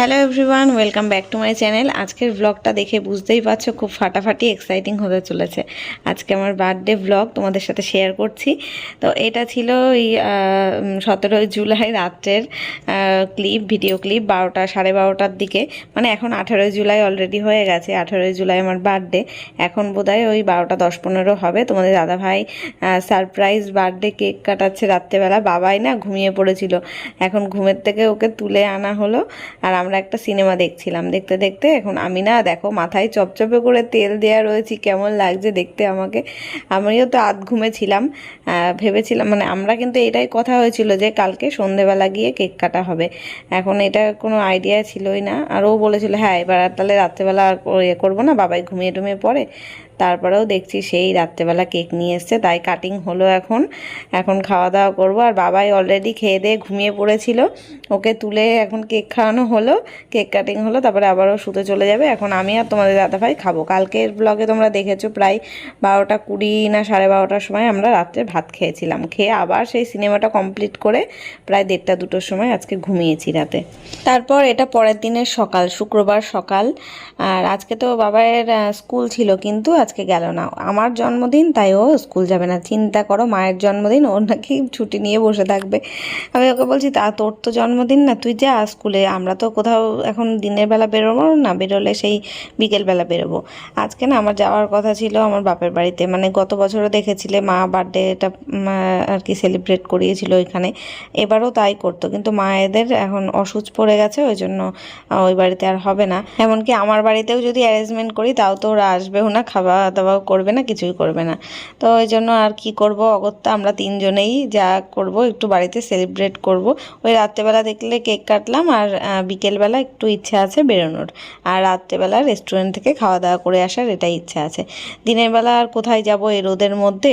Hello everyone, welcome back to my channel. আজকের ব্লগটা দেখে বুঝতেই পারছ, খুব ফাটাফাটি এক্সাইটিং হতে চলেছে। আজকে আমার বার্থডে ব্লগ তোমাদের সাথে শেয়ার করছি। তো এটা ছিল ওই সতেরোই জুলাই রাত্রের ক্লিপ ভিডিও ক্লিপ বারোটা, সাড়ে বারোটার দিকে। মানে এখন আঠেরোই জুলাই অলরেডি হয়ে গেছে, আঠেরোই জুলাই আমার বার্থডে এখন বোধহয় ওই বারোটা দশ পনেরো হবে। তোমাদের দাদাভাই সারপ্রাইজ বার্থডে কেক কাটাচ্ছে রাত্রেবেলা। বাবাই না ঘুমিয়ে পড়েছিল। এখন ঘুমের থেকে ওকে তুলে আনা হলো। আর একটা সিনেমা দেখছিলাম। দেখতে দেখতে এখন আমি না দেখো, মাথায় চপচপে করে তেল দেওয়া রয়েছি, কেমন লাগছে দেখতে আমাকে। আমিও তো আধ ঘুমেছিলাম ভেবেছিলাম মানে আমরা কিন্তু এটাই কথা হয়েছিল যে কালকে সন্ধেবেলা গিয়ে কেক কাটা হবে। এখন এটা কোনো আইডিয়া ছিলই না। আর ও বলেছিল হ্যাঁ এবার তাহলে রাত্রেবেলা আর ইয়ে করব না, বাবাই ঘুমিয়ে টুমিয়ে পড়ে। তারপরেও দেখছি সেই রাত্রেবেলা কেক নিয়ে এসছে, তাই কাটিং হলো এখন। এখন খাওয়া দাওয়া করব। আর বাবাই অলরেডি খেয়ে দিয়ে ঘুমিয়ে পড়েছিল। ওকে তুলে এখন কেক খাওয়ানো হলো, কেক কাটিং হলো, তারপরে আবারও শুতে চলে যাবে। এখন আমি আর তোমাদের দাদাভাই খাব। কালকের ব্লগে তোমরা দেখেছ প্রায় বারোটা কুড়ি না সাড়ে বারোটার সময় আমরা রাত্রে ভাত খেয়েছিলাম। খেয়ে আবার সেই সিনেমাটা কমপ্লিট করে প্রায় দেড়টা দুটোর সময় আজকে ঘুমিয়েছি রাতে। তারপর এটা পরের দিনের সকাল, শুক্রবার সকাল। আর আজকে তো বাবার স্কুল ছিল কিন্তু আজকে গেল না। আমার জন্মদিন, তাই ও স্কুল যাবে না। চিন্তা করো, মায়ের জন্মদিন, ওর নাকি ছুটি নিয়ে বসে থাকবে। আমি ওকে বলছি, তা তোর তো জন্মদিন না, তুই যা স্কুলে, আমরা তো কোথাও এখন দিনের বেলা বেরোবো না, বেরোলে সেই বিকেলবেলা বেরোবো। আজকে না আমার যাওয়ার কথা ছিল আমার বাপের বাড়িতে। মানে গত বছরও দেখেছিলে, মা বার্থডেটা আর কি সেলিব্রেট করিয়েছিল ওইখানে। এবারও তাই করতো, কিন্তু মায়েদের এখন অসুচ পড়ে গেছে, ওই জন্য ওই বাড়িতে আর হবে না। এমনকি আমার বাড়িতেও যদি অ্যারেঞ্জমেন্ট করি, তাও তো ওরা আসবেও না, খাওয়া দাওয়াও করবে না, কিছুই করবে না। তো ওই জন্য আর কি করব? অগত্যা আমরা তিনজনেই যা করব, একটু বাড়িতে সেলিব্রেট করব। ওই রাত্রেবেলা দেখলে কেক কাটলাম আর বিকেলবেলা একটু ইচ্ছা আছে বেরোনোর। আর রাত্রেবেলা রেস্টুরেন্ট থেকে খাওয়া দাওয়া করে আসার এটাই ইচ্ছা আছে। দিনের বেলা আর কোথায় যাব এই রোদের মধ্যে?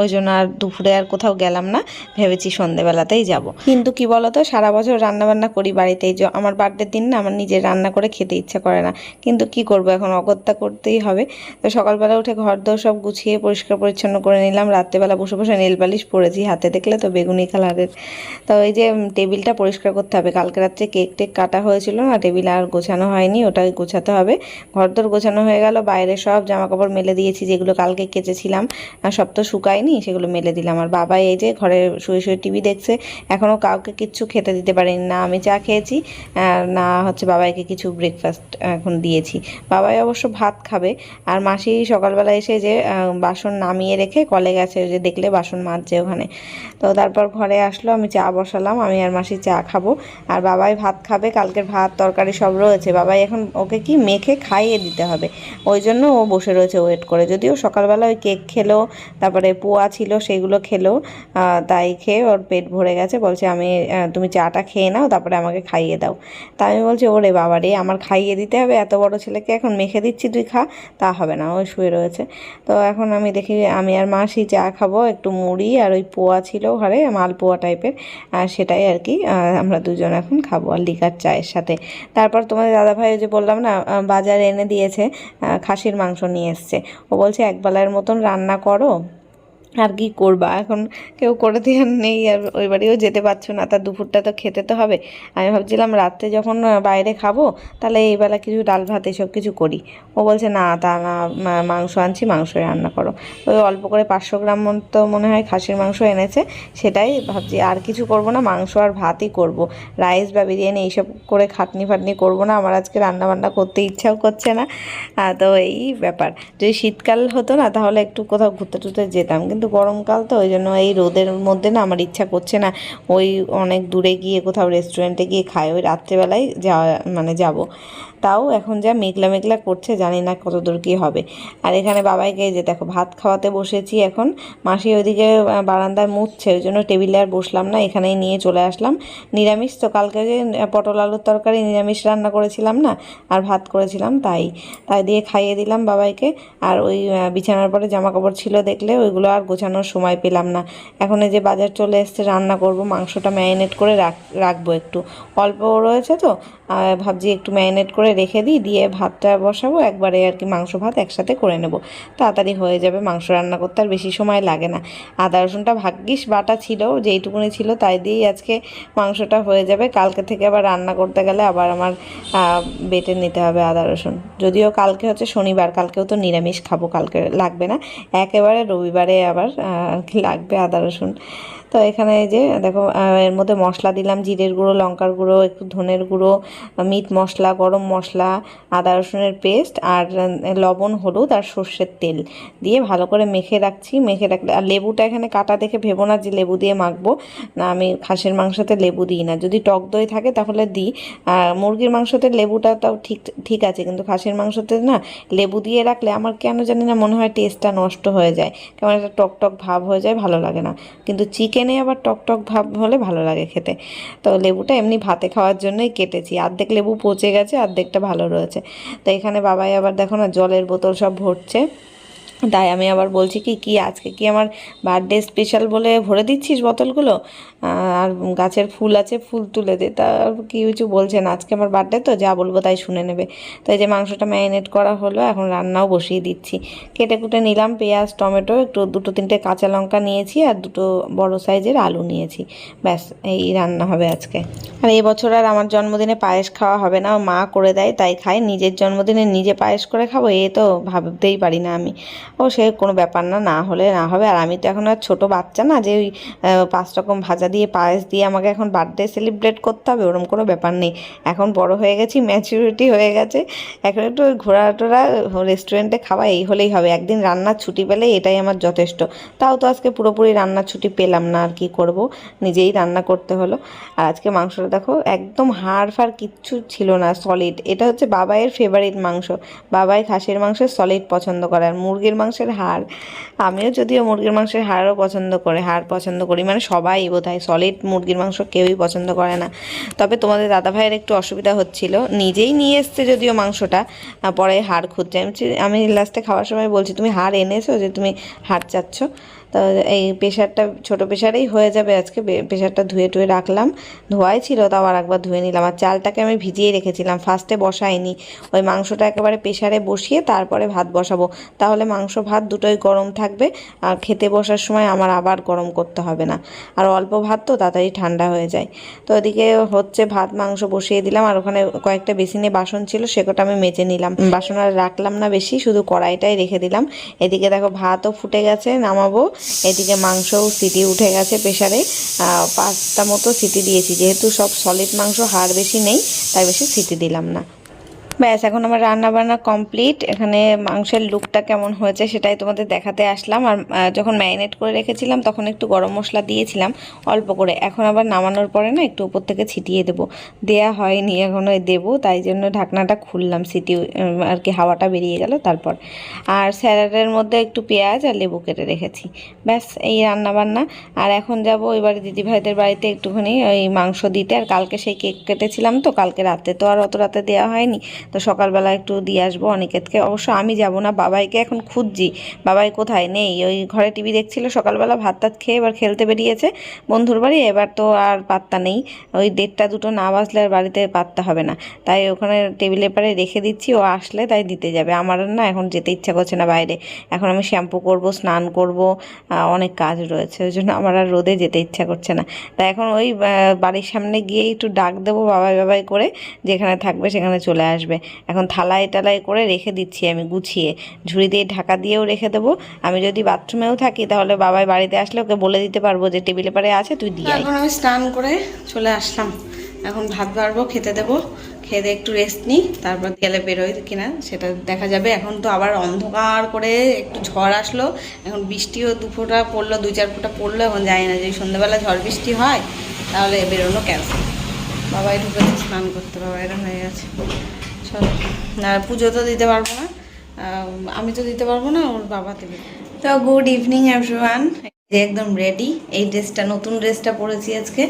ওই জন্য আর দুপুরে আর কোথাও গেলাম না। ভেবেছি সন্ধেবেলাতেই যাব। কিন্তু কি বলতো? সারা বছর রান্না বান্না করি বাড়িতেই। আমার বার্থডের দিন না, আমার নিজের রান্না করে খেতে ইচ্ছা করে না। কিন্তু কি করব এখন? অগত্যা করতেই হবে। তো সকালবেলা উঠে ঘর দোর সব গুছিয়ে পরিষ্কার পরিচ্ছন্ন করে নিলাম। রাত্রেবেলা বসে বসে নেল পালিশ পরেছি, হাতে দেখলে তো বেগুনি কালারের। তো এই যে টেবিলটা পরিষ্কার করতে হবে। কালকে রাত্রে কেক টেক কাটা হয়েছিল না, টেবিল আর গোছানো হয়নি ওটা গোছাতে হবে। ঘর দোর গোছানো হয়ে গেল, বাইরে সব জামা কাপড় মেলে দিয়েছি, যেগুলো কালকে কেচেছিলাম। আর সব তো শুকায়নি, সেগুলো মেলে দিলাম। আর বাবা এই যে, ঘরে শুয়ে শুয়ে টিভি দেখছে এখনও কাউকে কিচ্ছু খেতে দিতে পারিনি। না আমি চা খেয়েছি না হচ্ছে বাবাইকে কিছু ব্রেকফাস্ট এখন দিয়েছি। বাবাই অবশ্য ভাত খাবে, আর মাসি সকালবেলা এসে যে বাসন নামিয়ে রেখে কলে গেছে যে দেখলে বাসন মাজছে ওখানে। তো তারপর ঘরে আসলো, আমি চা বসালাম, আমি আর মাসি চা খাব। আর বাবাই ভাত খাবে, কালকের ভাত, তরকারি সব রয়েছে। বাবাই এখন ওকে কি মেখে খাইয়ে দিতে হবে। ওই জন্য ও বসে রয়েছে ওয়েট করে। যদিও সকালবেলা ওই কেক খেলো, তারপরে পোয়া ছিল, সেগুলো খেলো তাই খেয়ে ওর পেট ভরে গেছে। বলছে, আমি তুমি চাটা খেয়ে নাও, তারপরে আমাকে খাইয়ে দাও। তা আমি বলছি, ওরে বাবা রে আমার খাইয়ে দিতে হবে, এত বড় ছেলেকে এখন মেখে দিচ্ছি, তুই খা, তা হবে না। ওই শুয়ে রয়েছে। তো এখন আমি দেখি, আমি আর মাসি চা খাব, একটু মুড়ি আর ওই পোয়া ছিল ঘরে মালপোয়া টাইপের। আর সেটাই আর কি আমরা দুজন এখন খাব আর লিকার চায়ের সাথে। তারপর তোমাদের দাদাভাই যে বললাম না বাজারে এনে দিয়েছে খাসির মাংস নিয়ে এসছে। ও বলছে, একবেলার মতন রান্না করো। আর কি করবা? এখন কেউ করে দেওয়ার নেই, আর ওই বাড়িও যেতে পারছ না। তার দুপুরটা তো খেতে তো হবে। আমি ভাবছিলাম রাত্রে যখন বাইরে খাব, তাহলে এই বেলা কিছু ডাল ভাত এসব কিছু করি। ও বলছে, না, তা না মাংস আনছি, মাংস রান্না করো। ওই অল্প করে পাঁচশো গ্রাম মতো মনে হয় খাসির মাংস এনেছে। সেটাই ভাবছি, আর কিছু করব না, মাংস আর ভাতই করব। রাইস বা বিরিয়ানি এইসব করে খাটনি ফাটনি করব না, আমার আজকে রান্না বান্না করতে ইচ্ছাও করছে না। তো এই ব্যাপার। যদি শীতকাল হতো না, তাহলে একটু কোথাও ঘুরতে টুরতে যেতাম। কিন্তু গরমকাল তো, ওই জন্য এই রোদের মধ্যে না আমার ইচ্ছা করছে না ওই অনেক দূরে গিয়ে কোথাও রেস্টুরেন্টে গিয়ে খাই। ওই রাত্রেবেলায় যাওয়া মানে যাব। তাও এখন যা মেঘলা মেঘলা করছে, জানি না কত দূর কী হবে। আর এখানে বাবাইকে যে দেখো, ভাত খাওয়াতে বসেছি এখন। মাসি ওইদিকে বারান্দায় মুছছে, ওই জন্য টেবিলে আর বসলাম না, এখানেই নিয়ে চলে আসলাম। নিরামিষ তো কালকে যে পটল আলুর তরকারি, নিরামিষ রান্না করেছিলাম না, আর ভাত করেছিলাম তাই। তাই দিয়ে খাইয়ে দিলাম বাবাইকে। আর ওই বিছানার পরে জামা কাপড় ছিল দেখলে, ওইগুলো আর গোছানোর সময় পেলাম না। এখন এই যে বাজার চলে এসছে, রান্না করব, মাংসটা ম্যারিনেট করে রাখ, রাখব একটু। অল্প রয়েছে তো ভাবছি একটু ম্যারিনেট করে রেখে দিই, দিয়ে ভাতটা বসাবো, একবারে আর কি মাংস ভাত একসাথে করে নেব। তাড়াতাড়ি হয়ে যাবে, মাংস রান্না করতে আর বেশি সময় লাগে না। আদা, রসুনটা ভাগ্যিস বাটা ছিল, যেইটুকুনি ছিল তাই দিয়েই আজকে মাংসটা হয়ে যাবে। কালকে থেকে আবার রান্না করতে গেলে আবার আমার বেটে নিতে হবে আদা, রসুন। যদিও কালকে হচ্ছে শনিবার, কালকেও তো নিরামিষ খাব, কালকে লাগবে না। একেবারে রবিবারে আবার লাগবে আদা, রসুন। তো এখানে যে, দেখো এর মধ্যে মশলা দিলাম, জিরের গুঁড়ো, লঙ্কার গুঁড়ো, একটু ধনের গুঁড়ো মিট মশলা, গরম মশলা, আদা রসুনের পেস্ট আর লবণ, হলুদ আর সর্ষের তেল দিয়ে ভালো করে মেখে রাখছি, মেখে রাখলে, আর লেবুটা এখানে কাটা দেখে ভেবো না যে লেবু দিয়ে মাখবো। না, আমি খাসির মাংসতে লেবু দিই না। যদি টক দই থাকে তাহলে দিই। আর মুরগির মাংসতে লেবুটা তাও ঠিক ঠিক আছে, কিন্তু খাসির মাংসতে না, লেবু দিয়ে রাখলে আমার কেন জানি না মনে হয় টেস্টটা নষ্ট হয়ে যায়। কেমন একটা টক টক ভাব হয়ে যায়, ভালো লাগে না। কিন্তু চিকেনে আবার টকটক টক ভাব হলে ভালো লাগে খেতে। তো লেবুটা এমনি ভাতে খাওয়ার জন্যই কেটেছি। অর্ধেক লেবু পচে গেছে অর্ধেকটা ভালো রয়েছে। তো এখানে বাবাই আবার দেখো না, জলের বোতল সব ভরছে। তাই আমি আবার বলছি কি কি আজকে কি আমার বার্থডে স্পেশাল বলে ভরে দিচ্ছিস বোতলগুলো? আর গাছের ফুল আছে, ফুল তুলে দে। তা কি কিছু বলছে না, আজকে আমার বার্থডে তো, যা বলব তাই শুনে নেবে। তো এই যে মাংসটা ম্যারিনেট করা হলো, এখন রান্নাও বসিয়ে দিচ্ছি। কেটে কুটে নিলাম, পেঁয়াজ, টমেটো, একটু দুটো তিনটে কাঁচা লঙ্কা নিয়েছি, আর দুটো বড় সাইজের আলু নিয়েছি। ব্যাস, এই রান্না হবে আজকে। আর এই বছর আর আমার জন্মদিনে পায়েস খাওয়া হবে না মা করে দেয়, তাই খাই। নিজের জন্মদিনে নিজে পায়েস করে খাব, এ তো ভাবতেই পারি না আমি। ও, সে কোনো ব্যাপার না না হলে না হবে। আর আমি তো এখন আর ছোটো বাচ্চা না, যে ওই পাঁচ রকম ভাজা দিয়ে, পায়েস দিয়ে আমাকে এখন বার্থডে সেলিব্রেট করতে হবে ওরকম কোনো ব্যাপার নেই। এখন বড় হয়ে গেছি ম্যাচুরিটি হয়ে গেছে। এখন একটু ঘোরা টোরা রেস্টুরেন্টে খাওয়া, এই হলেই হবে। একদিন রান্নার ছুটি পেলে এটাই আমার যথেষ্ট। তাও তো আজকে পুরোপুরি রান্নার ছুটি পেলাম না, আর কি করব? নিজেই রান্না করতে হলো। আর আজকে মাংসটা দেখো, একদম হাড় ফাড় কিচ্ছু ছিল না সলিড এটা হচ্ছে বাবাইয়ের ফেভারিট মাংস। বাবাই খাসির মাংসের সলিড পছন্দ করে, আর মুরগির মাংসের হাড়। আমিও যদিও মুরগির মাংসের হাড়ও পছন্দ করে, হাড় পছন্দ করি মানে সবাই বোধ হয় সলিড মুরগির মাংস কেউই পছন্দ করে না। তবে তোমাদের দাদা ভাইয়ের একটু অসুবিধা হচ্ছিল, নিজেই নিয়ে এসছে যদিও মাংসটা পরে হাড় খুঁজছে। আমি লাস্টে খাওয়ার সময় বলছি, তুমি হাড় এনেছো যে তুমি হাড় চাচ্ছ? তো এই প্রেশারটা, ছোটো প্রেশারেই হয়ে যাবে আজকে। প্রেশারটা ধুয়ে টুয়ে রাখলাম। ধোয়াই ছিল, তাও আর একবার ধুয়ে নিলাম। আর চালটাকে আমি ভিজিয়ে রেখেছিলাম ফার্স্টে বসাইনি। ওই মাংসটা একেবারে প্রেশারে বসিয়ে তারপরে ভাত বসাবো। তাহলে মাংস, ভাত দুটোই গরম থাকবে। আর খেতে বসার সময় আমার আবার গরম করতে হবে না। আর অল্প ভাত তো, তাড়াতাড়ি ঠান্ডা হয়ে যায়। তো ওদিকে হচ্ছে ভাত, মাংস বসিয়ে দিলাম। আর ওখানে কয়েকটা বেসিনে বাসন ছিল সেকটা আমি মেজে নিলাম। বাসন আর রাখলাম না বেশি, শুধু কড়াইটাই রেখে দিলাম। এদিকে দেখো ভাতও ফুটে গেছে, নামাবো। এদিকে মাংসও সিটি উঠে গেছে প্রেশারে পাঁচটা মতো সিটি দিয়েছি। যেহেতু সব সলিড মাংস, হাড় বেশি নেই, তাই বেশি সিটি দিলাম না। ব্যাস, এখন আমার রান্না বান্না কমপ্লিট এখানে মাংসের লুকটা কেমন হয়েছে সেটাই তোমাদের দেখাতে আসলাম। আর যখন ম্যারিনেট করে রেখেছিলাম, তখন একটু গরম মশলা দিয়েছিলাম অল্প করে। এখন আবার নামানোর পরে না, একটু উপর থেকে ছিটিয়ে দেবো। দেয়া হয়নি, এখনও দেবো, তাই জন্য ঢাকনাটা খুললাম সিটি আর কি হাওয়াটা বেরিয়ে গেল তারপর। আর স্যালাডের মধ্যে একটু পেঁয়াজ আর লেবু কেটে রেখেছি। ব্যাস, এই রান্না বান্না আর এখন যাব এবারে দিদি ভাইদের বাড়িতে একটুখানি ওই মাংস দিতে। আর কালকে সেই কেক কেটেছিলাম তো, কালকে রাতে তো আর অত রাতে দেওয়া হয়নি। তো সকালবেলা একটু দিয়ে আসব অনিকেতকে। অবশ্য আমি যাব না, বাবাইকে এখন খুঁজছি। বাবাই কোথায়? নেই। ওই ঘরে টিভি দেখছিল, সকালবেলা ভাত টাত খেয়ে এবার খেলতে বেরিয়েছে। বন্ধুর বাড়ি, এবার তো আর পাত্তা নেই। ওই দেড়টা দুটো না বাজলে আর বাড়িতে পাত্তা হবে না। তাই ওখানে টেবিলের পারে রেখে দিচ্ছি, ও আসলে তাই দিতে যাবে। আমার না এখন যেতে ইচ্ছা করছে না বাইরে। এখন আমি শ্যাম্পু করব, স্নান করব অনেক কাজ রয়েছে। ওই জন্য আমার আর রোদে যেতে ইচ্ছা করছে না। তাই এখন ওই বাড়ির সামনে গিয়ে একটু ডাক দেবো বাবাই বাবাই করে। যেখানে থাকবে সেখানে চলে আসবে। এখন থালায় টালায় করে রেখে দিচ্ছি আমি গুছিয়ে। ঝুড়ি দিয়ে ঢাকা দিয়েও রেখে দেবো। আমি যদি বাথরুমেও থাকি তাহলে বাবাই বাড়িতে আসলে ওকে বলে দিতে পারব যে টেবিলে পারে আছে, তুই দিয়ে এখন আমি স্নান করে চলে আসলাম। এখন ভাত বাড়বো, খেতে দেবো। খেয়ে একটু রেস্ট নিই, তারপর গেলে বেরোয় কিনা, সেটা দেখা যাবে। এখন তো আবার অন্ধকার করে একটু ঝড় আসলো। এখন বৃষ্টিও দু ফোঁটা পড়ল, দুই চার ফোঁটা পড়ল, এখন জানি না, যদি সন্ধ্যেবেলা ঝড় বৃষ্টি হয়, তাহলে বেরোনো ক্যান্সেল বাবাই ঢুকেছে, স্নান করতে বাবা এরকম হয়ে গেছে। পুজো তো দিতে পারব না। আমি তো দিতে পারব না, ওর বাবা দেবে। তো গুড ইভিনিং এভরিওয়ান যে একদম রেডি এই ড্রেসটা নতুন ড্রেসটা পরেছি আজকে।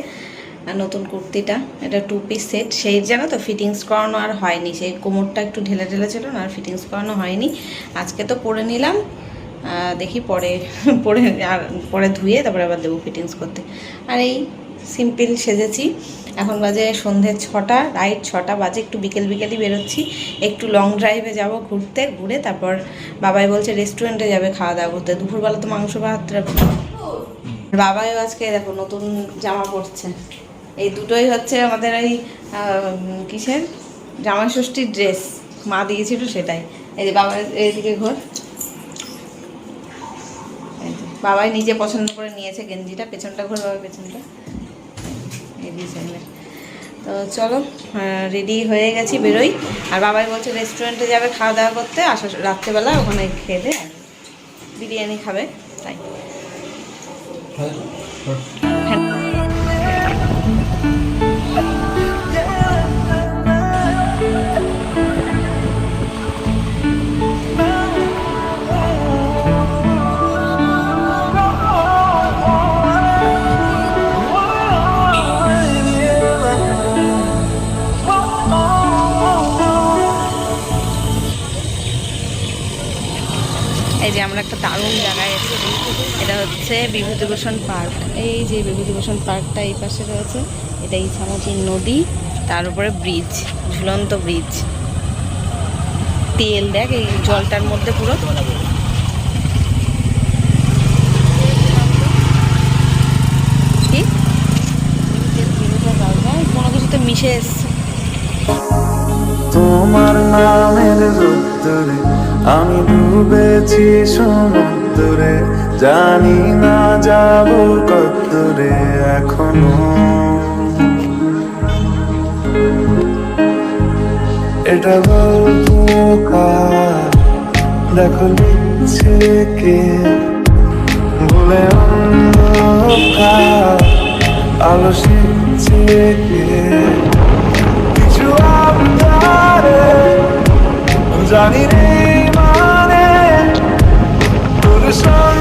নতুন কুর্তিটা। এটা টু পিস সেট সেই জানো তো ফিটিংস করানো আর হয়নি। সেই কোমরটা একটু ঢেলে ঢেলে ছিল না, আর ফিটিংস করানো হয়নি। আজকে তো পরে নিলাম। দেখি পরে পরে আর, পরে ধুয়ে তারপরে আবার দেবো ফিটিংস করতে। আর এই সিম্পল সেজেছি। এখন বাজে সন্ধে ছটা রাইট ছটা বাজে একটু বিকেল বিকেলই বেরোচ্ছি। একটু লং ড্রাইভে যাব ঘুরতে ঘুরে তারপর বাবাই বলছে রেস্টুরেন্টে যাবে খাওয়া দাওয়া করতে। দুপুরবেলা তো মাংস ভাত বাবাইও আজকে দেখো নতুন জামা পরছে। এই দুটোই হচ্ছে আমাদের ওই আহ, কিসের? জামাই ষষ্ঠীর ড্রেস মা দিয়েছিল সেটাই। এই যে বাবা এইদিকে ঘর। বাবাই নিজে পছন্দ করে নিয়েছে গেঞ্জিটা পেছনটা ঘর বাবার পেছনটা। ডিজাইনের তো চলো রেডি হয়ে গেছি বেরোই। আর বাবাই বলছে রেস্টুরেন্টে যাবে খাওয়া দাওয়া করতে আসা রাত্রেবেলা ওখানে খেয়ে দে বিরিয়ানি খাবে তাই। যে আমরা একটা দারুণ জায়গায় এসেছি। এটা হচ্ছে বিভূতিভূষণ পার্ক। এই যে বিভূতিভূষণ পার্কটা এই পাশে রয়েছে, এটা ইছামতি নদী, তার উপরে ব্রিজ, ঝুলন্ত ব্রিজ। তেল দেখ, এই জলটার মধ্যে পুরো। কোনো কিছুতে মিশে এসছে। তোমার নামের রোদ্দুরে আমি ডুবেছি সমুদ্রে, জানি না যাব কদ্দুরে এখনও। এটা গল্প দেখো লিখছে কে? বলে অন্ধকার, আলো শিখছে কে? জানি রে মানে তোর সঙ্গে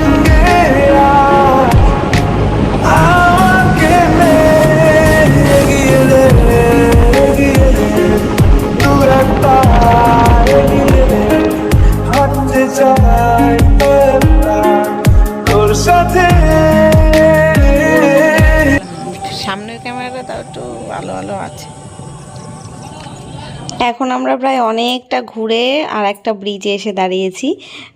আমরা প্রায় অনেকটা ঘুরে আর একটা ব্রিজে এসে দাঁড়িয়েছি।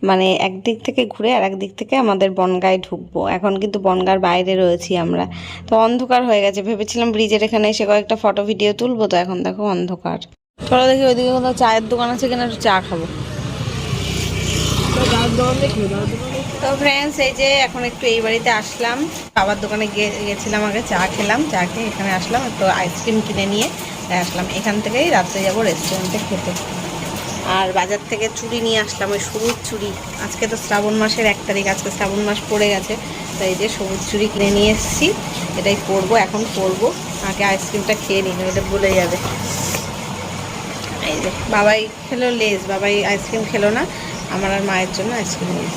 মানে একদিক থেকে ঘুরে আর একদিক থেকে আমাদের বনগায় ঢুকবো। এখন কিন্তু বনগার বাইরে রয়েছি আমরা। তো অন্ধকার হয়ে গেছে। ভেবেছিলাম ব্রিজের এখানে এসে কয়েকটা ফটো ভিডিও তুলবো। তো এখন দেখো অন্ধকার। চলো দেখি ওইদিকে কোথাও চায়ের দোকান আছে কিনা, একটু চা খাব। তো ফ্রেন্ডস এই যে এখন একটু এই বাড়িতে আসলাম। বাবার দোকানে গিয়ে গেছিলাম আগে, চা খেলাম। চা খেয়ে এখানে আসলাম। একটু আইসক্রিম কিনে নিয়ে তাই আসলাম। এখান থেকেই রাত্রে যাব রেস্টুরেন্টে খেতে। আর বাজার থেকে চুড়ি নিয়ে আসলাম, ওই সবুজ চুড়ি আজকে তো শ্রাবণ মাসের এক তারিখ, আজকে শ্রাবণ মাস পড়ে গেছে। তাই যে সবুজ চুড়ি কিনে নিয়ে এসেছি। এটাই পরবো এখন পরবো আগে আইসক্রিমটা খেয়ে নিন এটা বলে যাবে। এই যে, বাবাই খেলো লেজ, বাবাই আইসক্রিম খেলো না। আমার আর মায়ের জন্য আইসক্রিম নিয়ে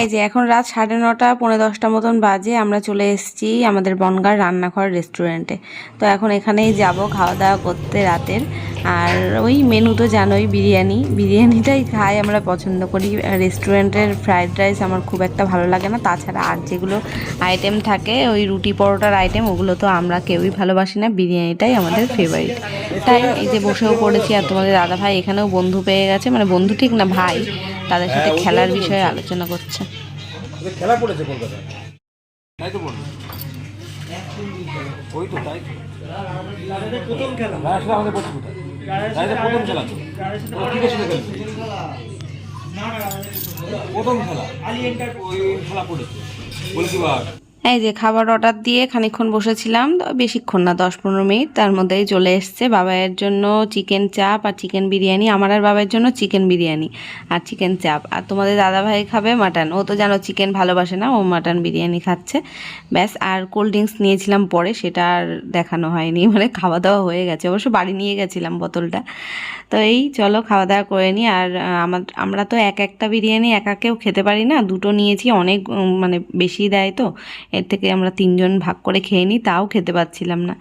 এই যে এখন রাত সাড়ে নটা, পৌনে দশটা মতন বাজে, আমরা চলে এসেছি আমাদের বনগার রান্নাঘর রেস্টুরেন্টে তো এখন এখানেই যাব খাওয়া দাওয়া করতে রাতের। আর ওই মেনু তো জানোই, বিরিয়ানি। বিরিয়ানিটাই খাই আমরা পছন্দ করি। রেস্টুরেন্টের ফ্রাইড রাইস আমার খুব একটা ভালো লাগে না। তাছাড়া আর যেগুলো আইটেম থাকে, ওই রুটি পরোটার আইটেম ওগুলো তো আমরা কেউই ভালোবাসি না। বিরিয়ানিটাই আমাদের ফেভারিট তাই এই যে বসেও পড়েছি আর তোমাদের দাদা ভাই এখানেও বন্ধু পেয়ে গেছে। মানে বন্ধু ঠিক না, ভাই। তাদের সাথে খেলার বিষয়ে আলোচনা করছে। খেলা পড়েছে কলকাতায় তাই তো বলুন ওই তো তাই তো প্রথম খেলা রায়সরা আমাদের কোথায় প্রথম খেলা তো ওরা কি প্রথম খেলা ওই খেলা পড়েছে বলছি বার এই যে খাবার অর্ডার দিয়ে খানিকক্ষণ বসেছিলাম বেশিক্ষণ না দশ পনেরো মিনিট। তার মধ্যেই চলে এসছে বাবাইয়ের জন্য চিকেন চাপ আর চিকেন বিরিয়ানি, আমার আর বাবার জন্য চিকেন বিরিয়ানি আর চিকেন চাপ আর তোমাদের দাদা ভাই খাবে মাটন ও তো জানো চিকেন ভালোবাসে না, ও মাটন বিরিয়ানি খাচ্ছে। ব্যাস, আর কোল্ড ড্রিঙ্কস নিয়েছিলাম পরে, সেটা আর দেখানো হয়নি। মানে খাওয়া দাওয়া হয়ে গেছে। অবশ্য বাড়ি নিয়ে গেছিলাম বোতলটা। তো এই চলো খাওয়া দাওয়া করে নিই আর আমার, আমরা তো এক একটা বিরিয়ানি একাকেও খেতে পারি না। দুটো নিয়েছি, অনেক মানে বেশি দেয় তো। এর থেকে আমরা তিনজন ভাগ করে খেয়ে নিই, তাও খেতে পাচ্ছিলাম না।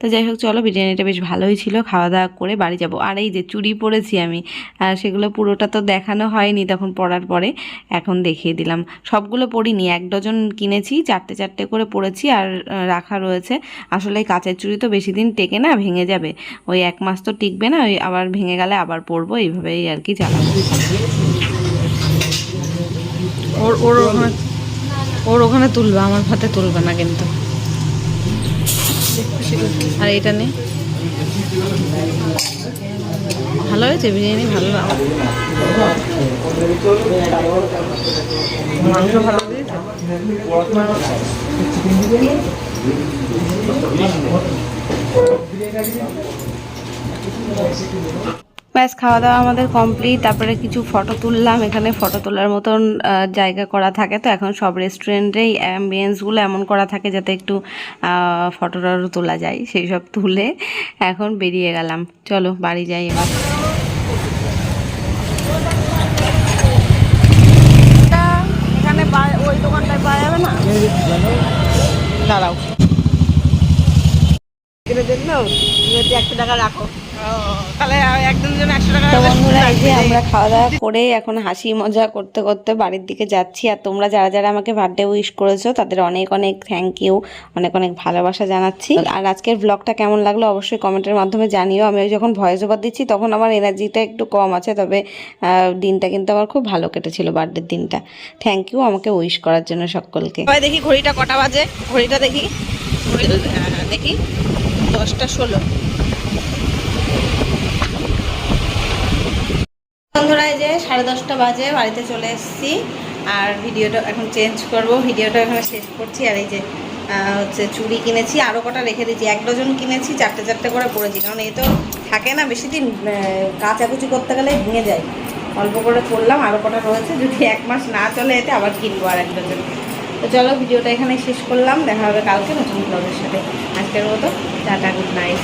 তো যাই হোক, চলো, বিরিয়ানিটা বেশ ভালোই ছিল খাওয়া দাওয়া করে বাড়ি যাব। আর এই যে চুড়ি পরেছি আমি, আর সেগুলো পুরোটা তো দেখানো হয়নি তখন পরার পরে, এখন দেখিয়ে দিলাম। সবগুলো পরিনি এক ডজন কিনেছি, চারটে চারটে করে পরেছি আর রাখা রয়েছে। আসলে এই কাঁচের চুড়ি তো বেশি দিন টেকে না, ভেঙে যাবে। ওই এক মাস তো টিকবে না, ওই আবার ভেঙে গেলে আবার পরবো এইভাবেই আর কি চালাবো। ওর ওর ওর ওখানে তুলবে, আমার ভাতে তুলবে না কিন্তু। আর এটা নে। ভালো হয়েছে? বিরিয়ানি ভালো মাংস ভালো দিয়েছে ব্যাস খাওয়া দাওয়া আমাদের কমপ্লিট তারপরে কিছু ফটো তুললাম এখানে ফটো তোলার মতন জায়গা করা থাকে। তো এখন সব রেস্টুরেন্টেই অ্যাম্বিয়েন্সগুলো এমন করা থাকে যাতে একটু ফটো টটো তোলা যায় সেই সব তুলে এখন বেরিয়ে গেলাম। চলো বাড়ি যাই এবার। এখানে ওই দোকানটায় পাওয়া যাবে না? দাঁড়াও। একশো টাকা রাখো। তাহলে একজন জন একশো টাকা বন্ধুরা এই যে আমরা খাওয়া দাওয়া করে এখন হাসি মজা করতে করতে বাড়ির দিকে যাচ্ছি আর তোমরা যারা যারা আমাকে বার্থডে উইশ করেছ তাদের অনেক অনেক থ্যাংক ইউ অনেক অনেক ভালোবাসা জানাচ্ছি। আর আজকের ব্লগটা কেমন লাগল অবশ্যই কমেন্টের মাধ্যমে জানিও। আমি ওই যখন ভয়েস ওভার দিচ্ছি তখন আমার এনার্জিটা একটু কম আছে তবে দিনটা কিন্তু আমার খুব ভালো কেটেছিল বার্থডের দিনটা। থ্যাংক ইউ আমাকে উইশ করার জন্য সকলকে। দেখি ঘড়িটা কটা বাজে? ঘড়িটা দেখি। দেখি। দশটা ষোলো। বন্ধুরা যে সাড়ে দশটা বাজে, বাড়িতে চলে এসেছি। আর ভিডিওটা এখন চেঞ্জ করব। ভিডিওটা এখানে শেষ করছি। আর এই যে হচ্ছে চুড়ি কিনেছি। আরও কটা রেখে দিয়েছি। এক ডজন কিনেছি, চারটে চারটে করে পড়েছি কারণ এই তো থাকে না, বেশি দিন কাচাকুচি করতে গেলে ভেঙে যায়। অল্প করে করলাম আরও কটা রয়েছে। যদি এক মাস না চলে এতে আবার কিনবো আর এক ডজন। তো চলো ভিডিওটা এখানে শেষ করলাম। দেখা হবে কালকে নতুন ব্লগের সাথে। আজকের মতো, টাটা গুড নাইট